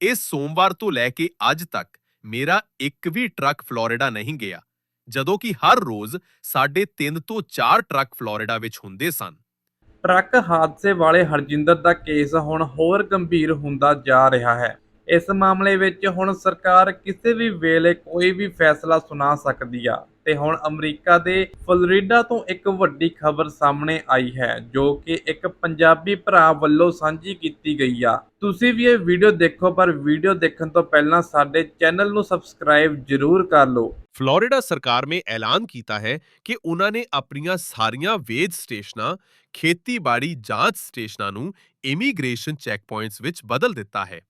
ਇਸ ਸੋਮਵਾਰ ਤੋਂ ਲੈ ਕੇ ਅੱਜ ਤੱਕ ਮੇਰਾ ਇੱਕ ਵੀ ਟਰੱਕ ਫਲੋਰੀਡਾ ਨਹੀਂ ਗਿਆ, ਜਦੋਂ ਕਿ ਹਰ ਰੋਜ਼ ਸਾਡੇ 3 ਤੋਂ 4 ਟਰੱਕ ਫਲੋਰੀਡਾ ਵਿੱਚ ਹੁੰਦੇ ਸਨ। ਟਰੱਕ ਹਾਦਸੇ ਵਾਲੇ ਹਰਜਿੰਦਰ ਦਾ ਕੇਸ ਹੁਣ ਹੋਰ ਗੰਭੀਰ ਹੁੰਦਾ ਜਾ ਰਿਹਾ ਹੈ। ਇਸ ਮਾਮਲੇ ਵਿੱਚ ਹੁਣ ਸਰਕਾਰ ਕਿਸੇ ਵੀ ਵੇਲੇ ਕੋਈ ਵੀ ਫੈਸਲਾ ਸੁਣਾ ਸਕਦੀ ਆ। ਤੇ ਹੁਣ ਅਮਰੀਕਾ ਦੇ ਫਲੋਰੀਡਾ ਤੋਂ ਇੱਕ ਵੱਡੀ ਖਬਰ ਸਾਹਮਣੇ ਆਈ ਹੈ, ਜੋ ਕਿ ਇੱਕ ਪੰਜਾਬੀ ਭਰਾ ਵੱਲੋਂ ਸਾਂਝੀ ਕੀਤੀ ਗਈ ਆ। ਤੁਸੀਂ ਵੀ ਇਹ ਵੀਡੀਓ ਦੇਖੋ, ਪਰ ਵੀਡੀਓ ਦੇਖਣ ਤੋਂ ਪਹਿਲਾਂ ਸਾਡੇ ਚੈਨਲ ਨੂੰ ਸਬਸਕ੍ਰਾਈਬ ਜ਼ਰੂਰ ਕਰ ਲਓ। ਫਲੋਰੀਡਾ ਸਰਕਾਰ ਨੇ ਐਲਾਨ ਕੀਤਾ ਹੈ ਕਿ ਉਹਨਾਂ ਨੇ ਆਪਣੀਆਂ ਸਾਰੀਆਂ ਵੇਦ ਸਟੇਸ਼ਨਾਂ, ਖੇਤੀਬਾੜੀ ਜਾਂਚ ਸਟੇਸ਼ਨਾਂ ਨੂੰ ਇਮੀਗ੍ਰੇਸ਼ਨ ਚੈੱਕ ਪੁਆਇੰਟਸ ਵਿੱਚ ਬਦਲ ਦਿੱਤਾ ਹੈ।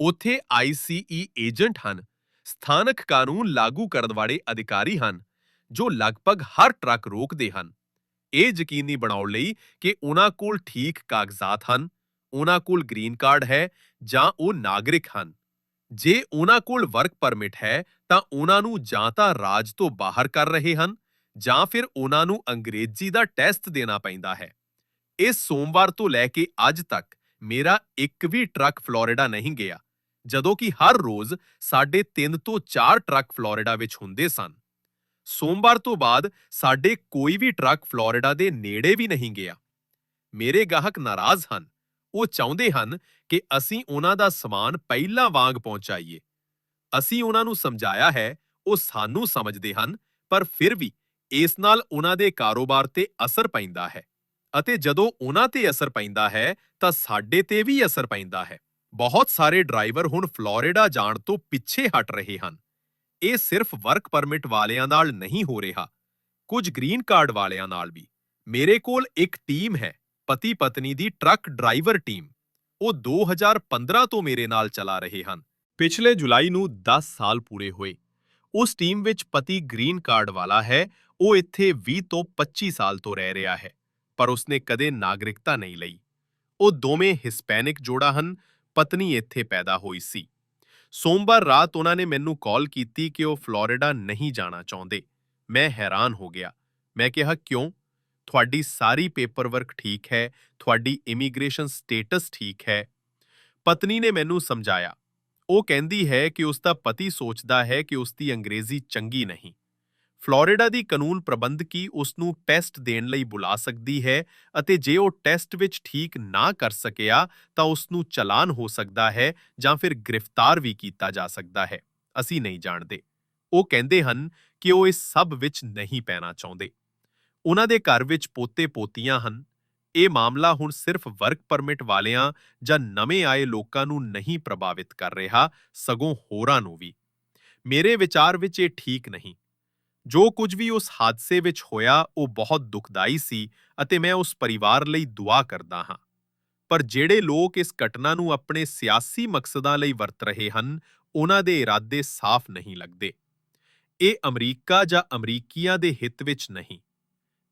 ਉੱਥੇ ਆਈਸੀਈ ਏਜੰਟ ਹਨ, ਸਥਾਨਕ ਕਾਨੂੰਨ ਲਾਗੂ ਕਰਨ ਵਾਲੇ ਅਧਿਕਾਰੀ ਹਨ। ਜੋ ਲਗਭਗ ਹਰ ਟਰੱਕ ਰੋਕਦੇ ਹਨ। ਇਹ ਯਕੀਨੀ ਬਣਾਉਣ ਲਈ ਕਿ ਉਹਨਾਂ ਕੋਲ ਠੀਕ ਕਾਗਜ਼ਾਤ ਹਨ, ਉਹਨਾਂ ਕੋਲ ਗ੍ਰੀਨ ਕਾਰਡ ਹੈ ਜਾਂ ਉਹ ਨਾਗਰਿਕ ਹਨ। ਜੇ ਉਹਨਾਂ ਕੋਲ ਵਰਕ ਪਰਮਿਟ ਹੈ, ਤਾਂ ਉਹਨਾਂ ਨੂੰ ਜਾਂ ਤਾਂ ਰਾਜ ਤੋਂ ਬਾਹਰ ਕਰ ਰਹੇ ਹਨ ਜਾਂ ਫਿਰ ਉਹਨਾਂ ਨੂੰ ਅੰਗਰੇਜ਼ੀ ਦਾ ਟੈਸਟ ਦੇਣਾ ਪੈਂਦਾ ਹੈ। ਇਸ ਸੋਮਵਾਰ ਤੋਂ ਲੈ ਕੇ ਅੱਜ ਤੱਕ ਮੇਰਾ ਇੱਕ ਵੀ ਟਰੱਕ ਫਲੋਰੀਡਾ ਨਹੀਂ ਗਿਆ, ਜਦੋਂ ਕਿ ਹਰ ਰੋਜ਼ ਸਾਡੇ 3 ਤੋਂ 4 ਟਰੱਕ ਫਲੋਰੀਡਾ ਵਿੱਚ ਹੁੰਦੇ ਸਨ। ਸੋਮਵਾਰ ਤੋਂ ਬਾਅਦ ਸਾਡੇ ਕੋਈ ਵੀ ਟਰੱਕ ਫਲੋਰੀਡਾ ਦੇ ਨੇੜੇ ਵੀ ਨਹੀਂ ਗਿਆ। ਮੇਰੇ ਗਾਹਕ ਨਾਰਾਜ਼ ਹਨ। ਉਹ ਚਾਹੁੰਦੇ ਹਨ ਕਿ ਅਸੀਂ ਉਹਨਾਂ ਦਾ ਸਮਾਨ ਪਹਿਲਾਂ ਵਾਂਗ ਪਹੁੰਚਾਈਏ। ਅਸੀਂ ਉਹਨਾਂ ਨੂੰ ਸਮਝਾਇਆ ਹੈ, ਉਹ ਸਾਨੂੰ ਸਮਝਦੇ ਹਨ, ਪਰ ਫਿਰ ਵੀ ਇਸ ਨਾਲ ਉਹਨਾਂ ਦੇ ਕਾਰੋਬਾਰ ਤੇ ਅਸਰ ਪੈਂਦਾ ਹੈ ਅਤੇ ਜਦੋਂ ਉਹਨਾਂ ਤੇ ਅਸਰ ਪੈਂਦਾ ਹੈ, ਤਾਂ ਸਾਡੇ ਤੇ ਵੀ ਅਸਰ ਪੈਂਦਾ ਹੈ। ਬਹੁਤ ਸਾਰੇ ਡਰਾਈਵਰ ਹੁਣ ਫਲੋਰੀਡਾ ਜਾਣ ਤੋਂ ਪਿੱਛੇ ਹਟ ਰਹੇ ਹਨ। ਇਹ ਸਿਰਫ ਵਰਕ ਪਰਮਿਟ ਵਾਲਿਆਂ ਨਾਲ ਨਹੀਂ ਹੋ ਰਿਹਾ। ਕੁਝ ਗ੍ਰੀਨ ਕਾਰਡ ਵਾਲਿਆਂ ਨਾਲ ਵੀ। ਮੇਰੇ ਕੋਲ ਇੱਕ ਟੀਮ ਹੈ ਪਤੀ ਪਤਨੀ ਦੀ ਟਰੱਕ ਡਰਾਈਵਰ ਟੀਮ ਉਹ 2015 ਤੋਂ ਮੇਰੇ ਨਾਲ ਚਲਾ ਰਹੇ ਹਨ। ਪਿਛਲੇ ਜੁਲਾਈ ਨੂੰ 10 ਸਾਲ ਪੂਰੇ ਹੋਏ। ਉਸ ਟੀਮ ਵਿੱਚ ਪਤੀ ਗ੍ਰੀਨ ਕਾਰਡ ਵਾਲਾ ਹੈ, ਉਹ ਇੱਥੇ 20 ਤੋਂ 25 ਸਾਲ ਤੋਂ ਰਹਿ ਰਿਹਾ ਹੈ, ਪਰ ਉਸਨੇ ਕਦੇ ਨਾਗਰਿਕਤਾ ਨਹੀਂ ਲਈ। ਉਹ ਦੋਵੇਂ ਹਿਸਪੈਨਿਕ ਜੋੜਾ ਹਨ, ਪਤਨੀ ਇੱਥੇ ਪੈਦਾ ਹੋਈ ਸੀ। ਸੋਮਵਾਰ ਰਾਤ ਉਹਨਾਂ ਨੇ ਮੈਨੂੰ ਕਾਲ ਕੀਤੀ ਕਿ ਉਹ ਫਲੋਰੀਡਾ ਨਹੀਂ ਜਾਣਾ ਚਾਹੁੰਦੇ। ਮੈਂ ਹੈਰਾਨ ਹੋ ਗਿਆ। ਮੈਂ ਕਿਹਾ, ਕਿਉਂ? ਤੁਹਾਡੀ ਸਾਰੀ ਪੇਪਰਵਰਕ ਠੀਕ ਹੈ, ਤੁਹਾਡੀ ਇਮੀਗ੍ਰੇਸ਼ਨ ਸਟੇਟਸ ਠੀਕ ਹੈ। ਪਤਨੀ ਨੇ ਮੈਨੂੰ ਸਮਝਾਇਆ। ਉਹ ਕਹਿੰਦੀ ਹੈ ਕਿ ਉਸ ਦਾ ਪਤੀ ਸੋਚਦਾ ਹੈ ਕਿ ਉਸ ਦੀ ਅੰਗਰੇਜ਼ੀ ਚੰਗੀ ਨਹੀਂ। ਫਲੋਰੀਡਾ ਦੀ ਕਾਨੂੰਨ ਪ੍ਰਬੰਧਕੀ ਉਸ ਨੂੰ ਟੈਸਟ ਦੇਣ ਲਈ ਬੁਲਾ ਸਕਦੀ ਹੈ ਅਤੇ ਜੇ ਉਹ ਟੈਸਟ ਵਿੱਚ ਠੀਕ ਨਾ ਕਰ ਸਕਿਆ ਤਾਂ ਉਸ ਨੂੰ ਚਲਾਨ ਹੋ ਸਕਦਾ ਹੈ ਜਾਂ ਫਿਰ ਗ੍ਰਿਫਤਾਰ ਵੀ ਕੀਤਾ ਜਾ ਸਕਦਾ ਹੈ। ਅਸੀਂ ਨਹੀਂ ਜਾਣਦੇ। ਉਹ ਕਹਿੰਦੇ ਹਨ ਕਿ ਉਹ ਇਸ ਸਭ ਵਿੱਚ ਨਹੀਂ ਪੈਣਾ ਚਾਹੁੰਦੇ। ਉਹਨਾਂ ਦੇ ਘਰ ਵਿੱਚ ਪੋਤੇ-ਪੋਤੀਆਂ ਹਨ। ਇਹ ਮਾਮਲਾ ਹੁਣ ਸਿਰਫ ਵਰਕ ਪਰਮਿਟ ਵਾਲਿਆਂ ਜਾਂ ਨਵੇਂ ਆਏ ਲੋਕਾਂ ਨੂੰ ਨਹੀਂ ਪ੍ਰਭਾਵਿਤ ਕਰ ਰਿਹਾ, ਸਗੋਂ ਹੋਰਾਂ ਨੂੰ ਵੀ। ਮੇਰੇ ਵਿਚਾਰ ਵਿੱਚ ਇਹ ਠੀਕ ਨਹੀਂ। ਜੋ ਕੁਝ ਵੀ ਉਸ ਹਾਦਸੇ ਵਿੱਚ ਹੋਇਆ, ਉਹ ਬਹੁਤ ਦੁਖਦਾਈ ਸੀ ਅਤੇ ਮੈਂ ਉਸ ਪਰਿਵਾਰ ਲਈ ਦੁਆ ਕਰਦਾ ਹਾਂ। ਪਰ ਜਿਹੜੇ ਲੋਕ ਇਸ ਘਟਨਾ ਨੂੰ ਆਪਣੇ ਸਿਆਸੀ ਮਕਸਦਾਂ ਲਈ ਵਰਤ ਰਹੇ ਹਨ, ਉਹਨਾਂ ਦੇ ਇਰਾਦੇ ਸਾਫ਼ ਨਹੀਂ ਲੱਗਦੇ। ਇਹ ਅਮਰੀਕਾ ਜਾਂ ਅਮਰੀਕੀਆਂ ਦੇ ਹਿੱਤ ਵਿੱਚ ਨਹੀਂ।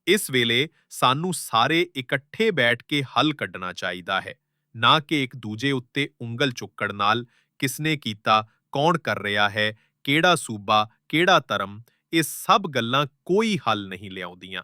ਇਸ ਵੇਲੇ ਸਾਨੂੰ ਸਾਰੇ ਇਕੱਠੇ ਬੈਠ ਕੇ ਹੱਲ ਕੱਢਣਾ ਚਾਹੀਦਾ ਹੈ, ਨਾ ਕਿ ਇੱਕ ਦੂਜੇ ਉੱਤੇ ਉਂਗਲ ਚੁੱਕਣ ਨਾਲ ਕਿਸਨੇ ਕੀਤਾ, ਕੌਣ ਕਰ ਰਿਹਾ ਹੈ, ਕਿਹੜਾ ਸੂਬਾ, ਕਿਹੜਾ ਧਰਮ ਇਹ ਸਭ ਗੱਲਾਂ ਕੋਈ ਹੱਲ ਨਹੀਂ ਲਿਆਉਂਦੀਆਂ।